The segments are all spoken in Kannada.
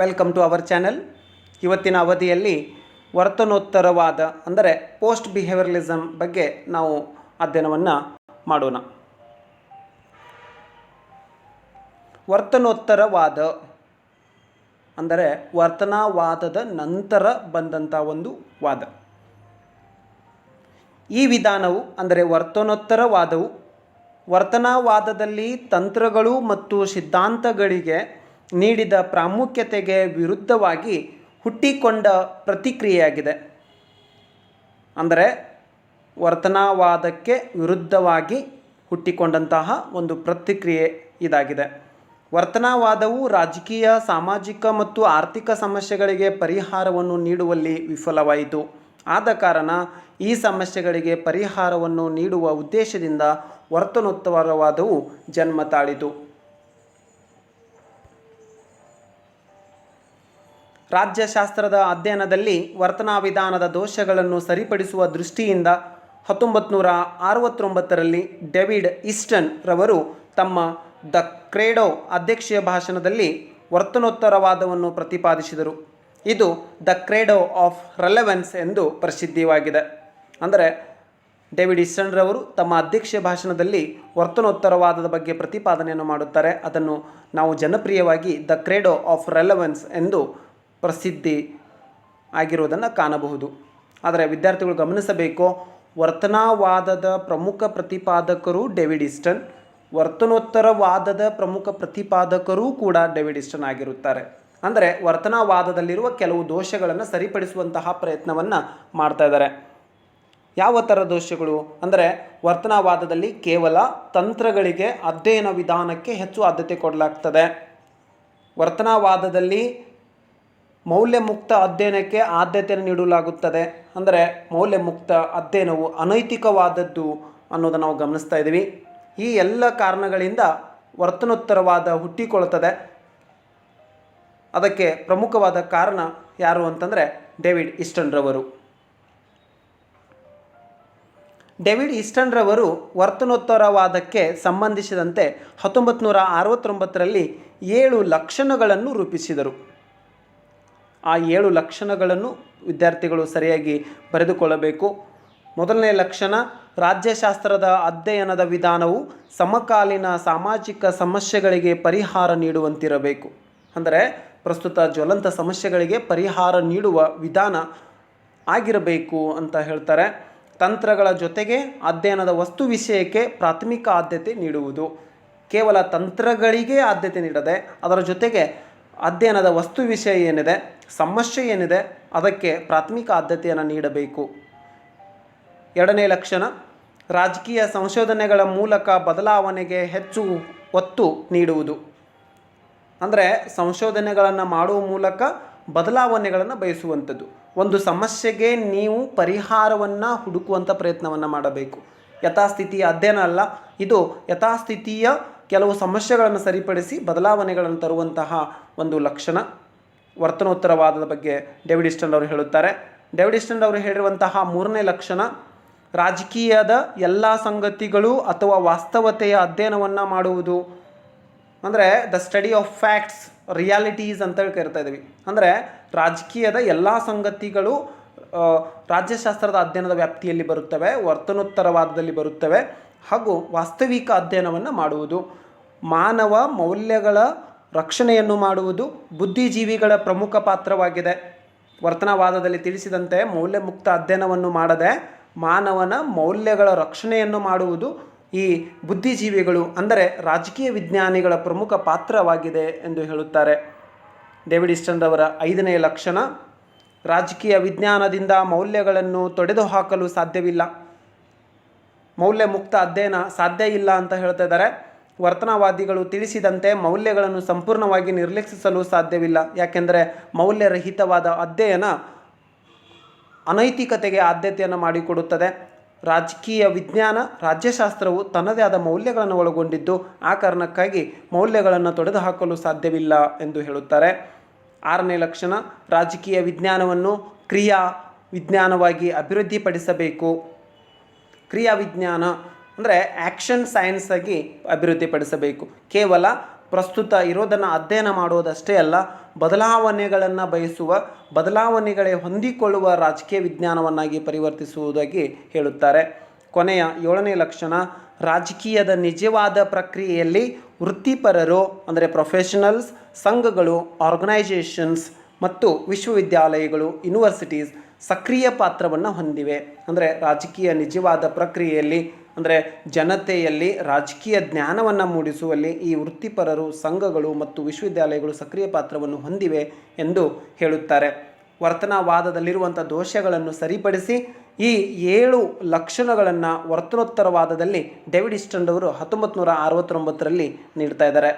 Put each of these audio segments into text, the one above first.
Welcome to our channel. ಇವತ್ತಿನ ಅವಧಿಯಲ್ಲಿ ವರ್ತನೋತ್ತರವಾದ, ಅಂದರೆ ಪೋಸ್ಟ್ ಬಿಹೇವಿಯರಲಿಸಮ್ ಬಗ್ಗೆ ನಾವು ಅಧ್ಯಯನವನ್ನು ಮಾಡೋಣ. ವರ್ತನೋತ್ತರವಾದ, ಅಂದರೆ ವರ್ತನಾವಾದದ ನಂತರ ಬಂದಂಥ ಒಂದು ವಾದ. ಈ ವಿಧಾನವು, ಅಂದರೆ ವರ್ತನೋತ್ತರವಾದವು, ವರ್ತನಾವಾದದಲ್ಲಿ ತಂತ್ರಗಳು ಮತ್ತು ಸಿದ್ಧಾಂತಗಳಿಗೆ ನೀಡಿದ ಪ್ರಾಮುಖ್ಯತೆಗೆ ವಿರುದ್ಧವಾಗಿ ಹುಟ್ಟಿಕೊಂಡ ಪ್ರತಿಕ್ರಿಯೆಯಾಗಿದೆ. ಅಂದರೆ ವರ್ತನಾವಾದಕ್ಕೆ ವಿರುದ್ಧವಾಗಿ ಹುಟ್ಟಿಕೊಂಡಂತಹ ಒಂದು ಪ್ರತಿಕ್ರಿಯೆ ಇದಾಗಿದೆ. ವರ್ತನಾವಾದವು ರಾಜಕೀಯ, ಸಾಮಾಜಿಕ ಮತ್ತು ಆರ್ಥಿಕ ಸಮಸ್ಯೆಗಳಿಗೆ ಪರಿಹಾರವನ್ನು ನೀಡುವಲ್ಲಿ ವಿಫಲವಾಯಿತು. ಆದ ಕಾರಣ ಈ ಸಮಸ್ಯೆಗಳಿಗೆ ಪರಿಹಾರವನ್ನು ನೀಡುವ ಉದ್ದೇಶದಿಂದ ವರ್ತನೋತ್ತರವಾದವು ಜನ್ಮ ತಾಳಿತು. ರಾಜ್ಯಶಾಸ್ತ್ರದ ಅಧ್ಯಯನದಲ್ಲಿ ವರ್ತನಾ ವಿಧಾನದ ದೋಷಗಳನ್ನು ಸರಿಪಡಿಸುವ ದೃಷ್ಟಿಯಿಂದ ಹತ್ತೊಂಬತ್ತು ನೂರ ಅರವತ್ತೊಂಬತ್ತರಲ್ಲಿ ಡೇವಿಡ್ ಈಸ್ಟನ್ ರವರು ತಮ್ಮ ದ ಕ್ರೇಡೋ ಅಧ್ಯಕ್ಷೀಯ ಭಾಷಣದಲ್ಲಿ ವರ್ತನೋತ್ತರವಾದವನ್ನು ಪ್ರತಿಪಾದಿಸಿದರು. ಇದು ದ ಕ್ರೇಡೋ ಆಫ್ ರೆಲೆವೆನ್ಸ್ ಎಂದು ಪ್ರಸಿದ್ಧವಾಗಿದೆ ಅಂದರೆ ಡೇವಿಡ್ ಈಸ್ಟನ್ ರವರು ತಮ್ಮ ಅಧ್ಯಕ್ಷೀಯ ಭಾಷಣದಲ್ಲಿ ವರ್ತನೋತ್ತರವಾದದ ಬಗ್ಗೆ ಪ್ರತಿಪಾದನೆಯನ್ನು ಮಾಡುತ್ತಾರೆ. ಅದನ್ನು ನಾವು ಜನಪ್ರಿಯವಾಗಿ ದ ಕ್ರೇಡೋ ಆಫ್ ರೆಲೆವೆನ್ಸ್ ಎಂದು ಪ್ರಸಿದ್ಧಿ ಆಗಿರುವುದನ್ನು ಕಾಣಬಹುದು. ಆದರೆ ವಿದ್ಯಾರ್ಥಿಗಳು ಗಮನಿಸಬೇಕು, ವರ್ತನಾವಾದದ ಪ್ರಮುಖ ಪ್ರತಿಪಾದಕರು ಡೇವಿಡ್ ಈಸ್ಟನ್, ವರ್ತನೋತ್ತರವಾದದ ಪ್ರಮುಖ ಪ್ರತಿಪಾದಕರೂ ಕೂಡ ಡೇವಿಡ್ ಈಸ್ಟನ್ ಆಗಿರುತ್ತಾರೆ. ಅಂದರೆ ವರ್ತನಾವಾದದಲ್ಲಿರುವ ಕೆಲವು ದೋಷಗಳನ್ನು ಸರಿಪಡಿಸುವಂತಹ ಪ್ರಯತ್ನವನ್ನು ಮಾಡ್ತಾ ಇದ್ದಾರೆ. ಯಾವ ಥರ ದೋಷಗಳು? ಅಂದರೆ ವರ್ತನಾವಾದದಲ್ಲಿ ಕೇವಲ ತಂತ್ರಗಳಿಗೆ ಅಧ್ಯಯನ ವಿಧಾನಕ್ಕೆ ಹೆಚ್ಚು ಆದ್ಯತೆ ಕೊಡಲಾಗ್ತದೆ. ವರ್ತನಾವಾದದಲ್ಲಿ ಮೌಲ್ಯ ಮುಕ್ತ ಅಧ್ಯಯನಕ್ಕೆ ಆದ್ಯತೆಯನ್ನು ನೀಡಲಾಗುತ್ತದೆ. ಅಂದರೆ ಮೌಲ್ಯ ಮುಕ್ತ ಅಧ್ಯಯನವು ಅನೈತಿಕವಾದದ್ದು ಅನ್ನೋದನ್ನು ನಾವು ಗಮನಿಸ್ತಾ ಇದ್ದೀವಿ. ಈ ಎಲ್ಲ ಕಾರಣಗಳಿಂದ ವರ್ತನೋತ್ತರವಾದ ಹುಟ್ಟಿಕೊಳ್ಳುತ್ತದೆ. ಅದಕ್ಕೆ ಪ್ರಮುಖವಾದ ಕಾರಣ ಯಾರು ಅಂತಂದರೆ ಡೇವಿಡ್ ಈಸ್ಟನ್ರವರು ಡೇವಿಡ್ ಈಸ್ಟನ್ರವರು ವರ್ತನೋತ್ತರವಾದಕ್ಕೆ ಸಂಬಂಧಿಸಿದಂತೆ ಹತ್ತೊಂಬತ್ತು ನೂರ ಅರವತ್ತೊಂಬತ್ತರಲ್ಲಿ ಏಳು ಲಕ್ಷಣಗಳನ್ನು ರೂಪಿಸಿದರು. ಆ ಏಳು ಲಕ್ಷಣಗಳನ್ನು ವಿದ್ಯಾರ್ಥಿಗಳು ಸರಿಯಾಗಿ ಬರೆದುಕೊಳ್ಳಬೇಕು. ಮೊದಲನೇ ಲಕ್ಷಣ, ರಾಜ್ಯಶಾಸ್ತ್ರದ ಅಧ್ಯಯನದ ವಿಧಾನವು ಸಮಕಾಲೀನ ಸಾಮಾಜಿಕ ಸಮಸ್ಯೆಗಳಿಗೆ ಪರಿಹಾರ ನೀಡುವಂತಿರಬೇಕು. ಅಂದರೆ, ಪ್ರಸ್ತುತ ಜ್ವಲಂತ ಸಮಸ್ಯೆಗಳಿಗೆ ಪರಿಹಾರ ನೀಡುವ ವಿಧಾನ ಆಗಿರಬೇಕು ಅಂತ ಹೇಳ್ತಾರೆ. ತಂತ್ರಗಳ ಜೊತೆಗೆ ಅಧ್ಯಯನದ ವಸ್ತು ವಿಷಯಕ್ಕೆ ಪ್ರಾಥಮಿಕ ಆದ್ಯತೆ ನೀಡುವುದು. ಕೇವಲ ತಂತ್ರಗಳಿಗೆ ಆದ್ಯತೆ ನೀಡದೆ, ಅದರ ಜೊತೆಗೆ ಅಧ್ಯಯನದ ವಸ್ತು ವಿಷಯ ಏನಿದೆ? ಸಮಸ್ಯೆ ಏನಿದೆ ಅದಕ್ಕೆ ಪ್ರಾಥಮಿಕ ಆದ್ಯತೆಯನ್ನು ನೀಡಬೇಕು. ಎರಡನೇ ಲಕ್ಷಣ, ರಾಜಕೀಯ ಸಂಶೋಧನೆಗಳ ಮೂಲಕ ಬದಲಾವಣೆಗೆ ಹೆಚ್ಚು ಒತ್ತು ನೀಡುವುದು. ಅಂದರೆ ಸಂಶೋಧನೆಗಳನ್ನು ಮಾಡುವ ಮೂಲಕ ಬದಲಾವಣೆಗಳನ್ನು ಬಯಸುವಂಥದ್ದು. ಒಂದು ಸಮಸ್ಯೆಗೆ ನೀವು ಪರಿಹಾರವನ್ನು ಹುಡುಕುವಂಥ ಪ್ರಯತ್ನವನ್ನು ಮಾಡಬೇಕು. ಯಥಾಸ್ಥಿತಿಯ ಅಧ್ಯಯನ ಅಲ್ಲ, ಇದು ಯಥಾಸ್ಥಿತಿಯ ಕೆಲವು ಸಮಸ್ಯೆಗಳನ್ನು ಸರಿಪಡಿಸಿ ಬದಲಾವಣೆಗಳನ್ನು ತರುವಂತಹ ಒಂದು ಲಕ್ಷಣ. ವರ್ತನೋತ್ತರವಾದದ ಬಗ್ಗೆ ಡೇವಿಡ್ ಇಸ್ಟನ್ ಅವರು ಹೇಳುತ್ತಾರೆ. ಡೇವಿಡ್ ಇಸ್ಟನ್ ಅವರು ಹೇಳಿರುವಂತಹ ಮೂರನೇ ಲಕ್ಷಣ, ರಾಜಕೀಯದ ಎಲ್ಲ ಸಂಗತಿಗಳು ಅಥವಾ ವಾಸ್ತವತೆಯ ಅಧ್ಯಯನವನ್ನು ಮಾಡುವುದು. ಅಂದರೆ the study of facts realities ಅಂತ ಹೇಳಿ ಕರಿತಾ ಇದ್ದೀವಿ. ಅಂದರೆ ರಾಜಕೀಯದ ಎಲ್ಲ ಸಂಗತಿಗಳು ರಾಜ್ಯಶಾಸ್ತ್ರದ ಅಧ್ಯಯನದ ವ್ಯಾಪ್ತಿಯಲ್ಲಿ ಬರುತ್ತವೆ, ವರ್ತನೋತ್ತರವಾದದಲ್ಲಿ ಬರುತ್ತವೆ ಹಾಗೂ ವಾಸ್ತವಿಕ ಅಧ್ಯಯನವನ್ನು ಮಾಡುವುದು. ಮಾನವ ಮೌಲ್ಯಗಳ ರಕ್ಷಣೆಯನ್ನು ಮಾಡುವುದು ಬುದ್ಧಿಜೀವಿಗಳ ಪ್ರಮುಖ ಪಾತ್ರವಾಗಿದೆ. ವರ್ತನವಾದದಲ್ಲಿ ತಿಳಿಸಿದಂತೆ ಮೌಲ್ಯಮುಕ್ತ ಅಧ್ಯಯನವನ್ನು ಮಾಡದೆ ಮಾನವನ ಮೌಲ್ಯಗಳ ರಕ್ಷಣೆಯನ್ನು ಮಾಡುವುದು ಈ ಬುದ್ಧಿಜೀವಿಗಳು, ಅಂದರೆ ರಾಜಕೀಯ ವಿಜ್ಞಾನಿಗಳ ಪ್ರಮುಖ ಪಾತ್ರವಾಗಿದೆ ಎಂದು ಹೇಳುತ್ತಾರೆ. ಡೇವಿಡ್ ಇಸ್ಟನ್ ರವರ ಐದನೇ ಲಕ್ಷಣ, ರಾಜಕೀಯ ವಿಜ್ಞಾನದಿಂದ ಮೌಲ್ಯಗಳನ್ನು ತೊಡೆದು ಹಾಕಲು ಸಾಧ್ಯವಿಲ್ಲ. ಮೌಲ್ಯ ಮುಕ್ತ ಅಧ್ಯಯನ ಸಾಧ್ಯ ಇಲ್ಲ ಅಂತ ಹೇಳ್ತಾ ಇದ್ದಾರೆ. ವರ್ತನವಾದಿಗಳು ತಿಳಿಸಿದಂತೆ ಮೌಲ್ಯಗಳನ್ನು ಸಂಪೂರ್ಣವಾಗಿ ನಿರ್ಲಕ್ಷಿಸಲು ಸಾಧ್ಯವಿಲ್ಲ. ಯಾಕೆಂದರೆ ಮೌಲ್ಯರಹಿತವಾದ ಅಧ್ಯಯನ ಅನೈತಿಕತೆಗೆ ಆದ್ಯತೆಯನ್ನು ಮಾಡಿಕೊಡುತ್ತದೆ. ರಾಜಕೀಯ ವಿಜ್ಞಾನ, ರಾಜ್ಯಶಾಸ್ತ್ರವು ತನ್ನದೇ ಆದ ಮೌಲ್ಯಗಳನ್ನು ಒಳಗೊಂಡಿದ್ದು, ಆ ಕಾರಣಕ್ಕಾಗಿ ಮೌಲ್ಯಗಳನ್ನು ತೊಡೆದುಹಾಕಲು ಸಾಧ್ಯವಿಲ್ಲ ಎಂದು ಹೇಳುತ್ತಾರೆ. ಆರನೇ ಲಕ್ಷಣ, ರಾಜಕೀಯ ವಿಜ್ಞಾನವನ್ನು ಕ್ರಿಯಾ ವಿಜ್ಞಾನವಾಗಿ ಅಭಿವೃದ್ಧಿಪಡಿಸಬೇಕು. ಕ್ರಿಯಾ ವಿಜ್ಞಾನ ಅಂದರೆ ಆ್ಯಕ್ಷನ್ ಸೈನ್ಸ್ ಆಗಿ ಅಭಿವೃದ್ಧಿಪಡಿಸಬೇಕು. ಕೇವಲ ಪ್ರಸ್ತುತ ಇರೋದನ್ನು ಅಧ್ಯಯನ ಮಾಡೋದಷ್ಟೇ ಅಲ್ಲ, ಬದಲಾವಣೆಗಳನ್ನು ಬಯಸುವ, ಬದಲಾವಣೆಗಳೇ ಹೊಂದಿಕೊಳ್ಳುವ ರಾಜಕೀಯ ವಿಜ್ಞಾನವನ್ನಾಗಿ ಪರಿವರ್ತಿಸುವುದಾಗಿ ಹೇಳುತ್ತಾರೆ. ಕೊನೆಯ ಏಳನೇ ಲಕ್ಷಣ, ರಾಜಕೀಯದ ನಿಜವಾದ ಪ್ರಕ್ರಿಯೆಯಲ್ಲಿ ವೃತ್ತಿಪರರು, ಅಂದರೆ ಪ್ರೊಫೆಷನಲ್ಸ್ ಸಂಘಗಳು ಆರ್ಗನೈಜೇಷನ್ಸ್ ಮತ್ತು ವಿಶ್ವವಿದ್ಯಾಲಯಗಳು ಯೂನಿವರ್ಸಿಟೀಸ್ ಸಕ್ರಿಯ ಪಾತ್ರವನ್ನು ಹೊಂದಿವೆ. ಅಂದರೆ ರಾಜಕೀಯ ನಿಜವಾದ ಪ್ರಕ್ರಿಯೆಯಲ್ಲಿ ಅಂದರೆ ಜನತೆಯಲ್ಲಿ ರಾಜಕೀಯ ಜ್ಞಾನವನ್ನು ಮೂಡಿಸುವಲ್ಲಿ ಈ ವೃತ್ತಿಪರರು, ಸಂಘಗಳು ಮತ್ತು ವಿಶ್ವವಿದ್ಯಾಲಯಗಳು ಸಕ್ರಿಯ ಪಾತ್ರವನ್ನು ಹೊಂದಿವೆ ಎಂದು ಹೇಳುತ್ತಾರೆ. ವರ್ತನವಾದದಲ್ಲಿರುವಂಥ ದೋಷಗಳನ್ನು ಸರಿಪಡಿಸಿ ಈ ಏಳು ಲಕ್ಷಣಗಳನ್ನು ವರ್ತನೋತ್ತರವಾದದಲ್ಲಿ ಡೇವಿಡ್ ಇಸ್ಟಂಡ್ ಅವರು ಹತ್ತೊಂಬತ್ತು ನೂರ ಅರವತ್ತೊಂಬತ್ತರಲ್ಲಿ ನೀಡ್ತಾ ಇದ್ದಾರೆ.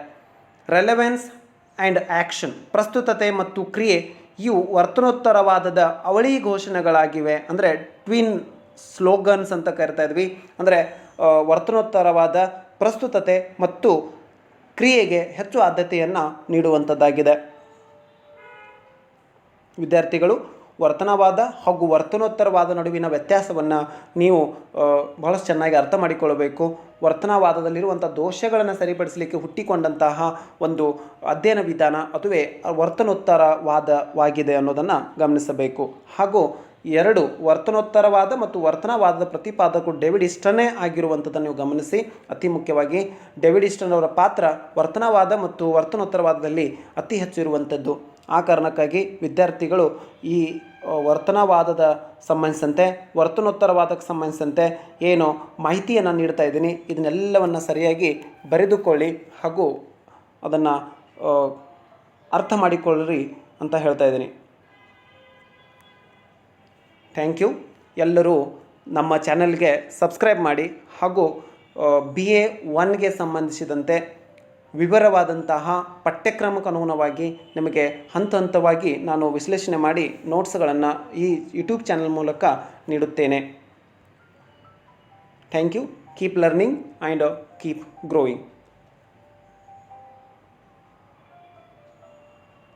ರೆಲೆವೆನ್ಸ್ ಆ್ಯಂಡ್ ಆ್ಯಕ್ಷನ್ ಪ್ರಸ್ತುತತೆ ಮತ್ತು ಕ್ರಿಯೆ ಇವು ವರ್ತನೋತ್ತರವಾದದ ಅವಳಿ ಘೋಷಣೆಗಳಾಗಿವೆ. ಅಂದರೆ ಟ್ವಿನ್ ಸ್ಲೋಗನ್ಸ್ ಅಂತ ಕರಿತಾ ಇದ್ವಿ. ಅಂದರೆ ವರ್ತನೋತ್ತರವಾದ ಪ್ರಸ್ತುತತೆ ಮತ್ತು ಕ್ರಿಯೆಗೆ ಹೆಚ್ಚು ಆದ್ಯತೆಯನ್ನು ನೀಡುವಂಥದ್ದಾಗಿದೆ. ವಿದ್ಯಾರ್ಥಿಗಳು, ವರ್ತನವಾದ ಹಾಗೂ ವರ್ತನೋತ್ತರವಾದ ನಡುವಿನ ವ್ಯತ್ಯಾಸವನ್ನು ನೀವು ಬಹಳಷ್ಟು ಚೆನ್ನಾಗಿ ಅರ್ಥ ಮಾಡಿಕೊಳ್ಳಬೇಕು ವರ್ತನವಾದದಲ್ಲಿರುವಂಥ ದೋಷಗಳನ್ನು ಸರಿಪಡಿಸಲಿಕ್ಕೆ ಹುಟ್ಟಿಕೊಂಡಂತಹ ಒಂದು ಅಧ್ಯಯನ ವಿಧಾನ, ಅದುವೇ ವರ್ತನೋತ್ತರವಾದವಾಗಿದೆ ಅನ್ನೋದನ್ನು ಗಮನಿಸಬೇಕು. ಹಾಗೂ ಎರಡು ವರ್ತನೋತ್ತರವಾದ ಮತ್ತು ವರ್ತನವಾದದ ಪ್ರತಿಪಾದಕರು ಡೇವಿಡ್ ಇಸ್ಟನೇ ಆಗಿರುವಂಥದ್ದನ್ನು ನೀವು ಗಮನಿಸಿ. ಅತಿ ಮುಖ್ಯವಾಗಿ ಡೇವಿಡ್ ಇಸ್ಟನ್ ಅವರ ಪಾತ್ರ ವರ್ತನವಾದ ಮತ್ತು ವರ್ತನೋತ್ತರವಾದದಲ್ಲಿ ಅತಿ ಹೆಚ್ಚು ಇರುವಂಥದ್ದು. ಆ ಕಾರಣಕ್ಕಾಗಿ ವಿದ್ಯಾರ್ಥಿಗಳು ಈ ವರ್ತನವಾದದ ಸಂಬಂಧಿಸಿದಂತೆ, ವರ್ತನೋತ್ತರವಾದಕ್ಕೆ ಸಂಬಂಧಿಸಿದಂತೆ ಏನು ಮಾಹಿತಿಯನ್ನು ನೀಡ್ತಾ ಇದ್ದೀನಿ. ಇದನ್ನೆಲ್ಲವನ್ನು ಸರಿಯಾಗಿ ಬರೆದುಕೊಳ್ಳಿ ಹಾಗೂ ಅದನ್ನು ಅರ್ಥ ಮಾಡಿಕೊಳ್ಳ್ರಿ ಅಂತ ಹೇಳ್ತಾ ಇದ್ದೀನಿ. Thank you. ಎಲ್ಲರೂ ನಮ್ಮ ಚಾನಲ್ಗೆ ಸಬ್ಸ್ಕ್ರೈಬ್ ಮಾಡಿ ಹಾಗೂ ಬಿ ಎ ಒನ್ಗೆ ಸಂಬಂಧಿಸಿದಂತೆ ವಿವರವಾದಂತಹ ಪಠ್ಯಕ್ರಮಕ್ಕನುಗುಣವಾಗಿ ನಿಮಗೆ ಹಂತ ಹಂತವಾಗಿ ನಾನು ವಿಶ್ಲೇಷಣೆ ಮಾಡಿ ನೋಟ್ಸ್ಗಳನ್ನು ಈ ಯೂಟ್ಯೂಬ್ ಚಾನಲ್ ಮೂಲಕ ನೀಡುತ್ತೇನೆ. Thank you. Keep learning and keep growing